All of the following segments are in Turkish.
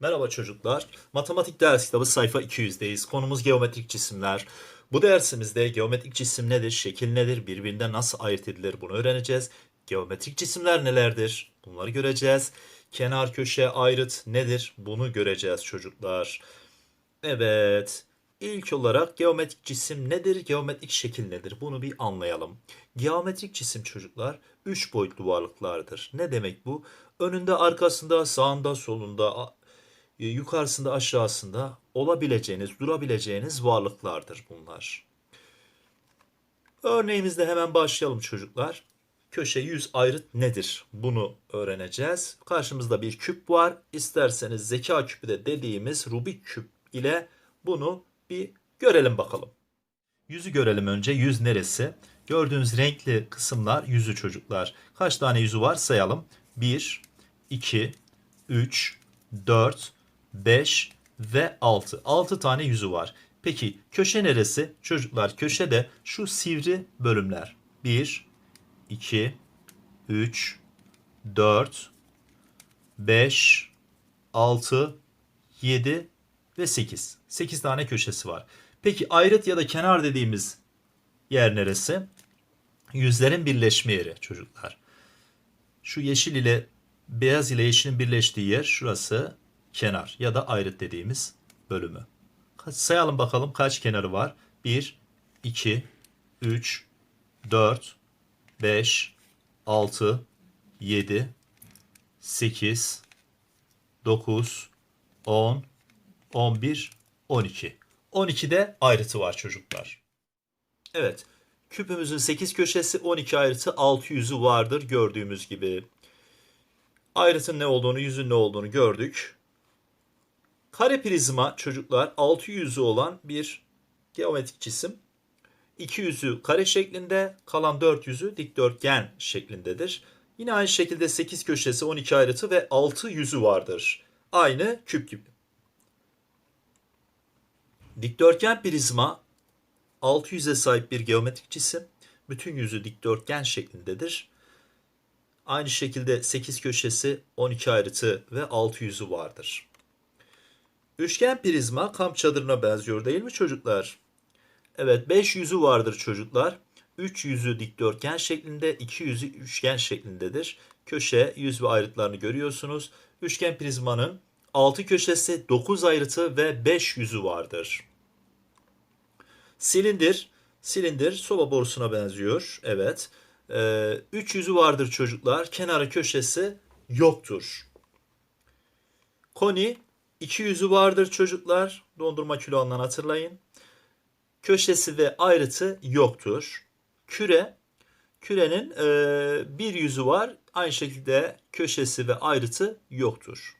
Merhaba çocuklar. Matematik ders kitabı sayfa 200'deyiz. Konumuz geometrik cisimler. Bu dersimizde geometrik cisim nedir, şekil nedir, birbirinden nasıl ayırt edilir bunu öğreneceğiz. Geometrik cisimler nelerdir? Bunları göreceğiz. Kenar, köşe, ayrıt nedir? Bunu göreceğiz çocuklar. Evet. İlk olarak geometrik cisim nedir, geometrik şekil nedir? Bunu bir anlayalım. Geometrik cisim çocuklar 3 boyutlu varlıklardır. Ne demek bu? Önünde, arkasında, sağında, solunda, e, yukarısında, aşağısında olabileceğiniz, durabileceğiniz varlıklardır bunlar. Örneğimizde hemen başlayalım çocuklar. Köşe yüz ayrıt nedir? Bunu öğreneceğiz. Karşımızda bir küp var. İsterseniz zeka küpü de dediğimiz Rubik küp ile bunu bir görelim bakalım. Yüzü görelim önce. Yüz neresi? Gördüğünüz renkli kısımlar yüzü çocuklar. Kaç tane yüzü var sayalım. 1, 2, 3, 4, 5 ve 6. 6 tane yüzü var. Peki köşe neresi? Çocuklar köşe de şu sivri bölümler. 1, 2, 3, 4, 5, 6, 7 ve 8. 8 tane köşesi var. Peki ayrıt ya da kenar dediğimiz yer neresi? Yüzlerin birleşme yeri çocuklar. Şu yeşil ile beyaz ile yeşilin birleştiği yer şurası kenar ya da ayrıt dediğimiz bölümü. Sayalım bakalım kaç kenarı var? 1, 2, 3, 4, 5, 6, 7, 8, 9, 10, 11, 12. 12'de ayrıtı var çocuklar. Evet. Küpümüzün 8 köşesi 12 ayrıtı 6 yüzü vardır gördüğümüz gibi. Ayrıtın ne olduğunu, yüzün ne olduğunu gördük. Kare prizma çocuklar 6 yüzü olan bir geometrik cisim. 2 yüzü kare şeklinde, kalan 4 yüzü dikdörtgen şeklindedir. Yine aynı şekilde 8 köşesi, 12 ayrıtı ve 6 yüzü vardır. Aynı küp gibi. Dikdörtgen prizma 6 yüze sahip bir geometrik cisim. Bütün yüzü dikdörtgen şeklindedir. Aynı şekilde 8 köşesi, 12 ayrıtı ve 6 yüzü vardır. Üçgen prizma kamp çadırına benziyor değil mi çocuklar? Evet 5 yüzü vardır çocuklar. 3 yüzü dikdörtgen şeklinde, 2 yüzü üçgen şeklindedir. Köşe, yüz ve ayrıtlarını görüyorsunuz. Üçgen prizmanın 6 köşesi, 9 ayrıtı ve 5 yüzü vardır. Silindir, silindir soba borusuna benziyor. Evet. Ee, üç yüzü vardır çocuklar. Kenarı köşesi yoktur. Koni iki yüzü vardır çocuklar. Dondurma külahından hatırlayın. Köşesi ve ayrıtı yoktur. Küre, kürenin e, bir yüzü var. Aynı şekilde köşesi ve ayrıtı yoktur.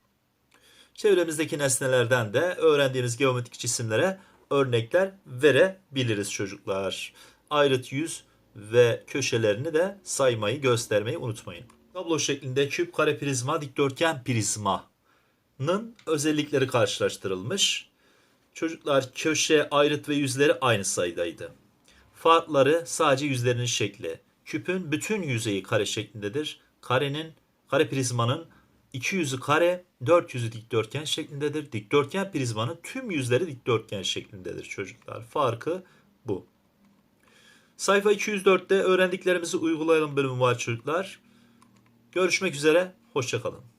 Çevremizdeki nesnelerden de öğrendiğiniz geometrik cisimlere örnekler verebiliriz çocuklar. Ayrıt yüz ve köşelerini de saymayı göstermeyi unutmayın. Tablo şeklinde küp, kare prizma, dikdörtgen prizmanın özellikleri karşılaştırılmış. Çocuklar köşe, ayrıt ve yüzleri aynı sayıdaydı. Farkları sadece yüzlerinin şekli. Küpün bütün yüzeyi kare şeklindedir. Karenin, kare prizmanın iki yüzü kare, dört yüzü dikdörtgen şeklindedir. Dikdörtgen prizmanın tüm yüzleri dikdörtgen şeklindedir çocuklar. Farkı bu. Sayfa 204'te öğrendiklerimizi uygulayalım bölümü var çocuklar. Görüşmek üzere, hoşçakalın.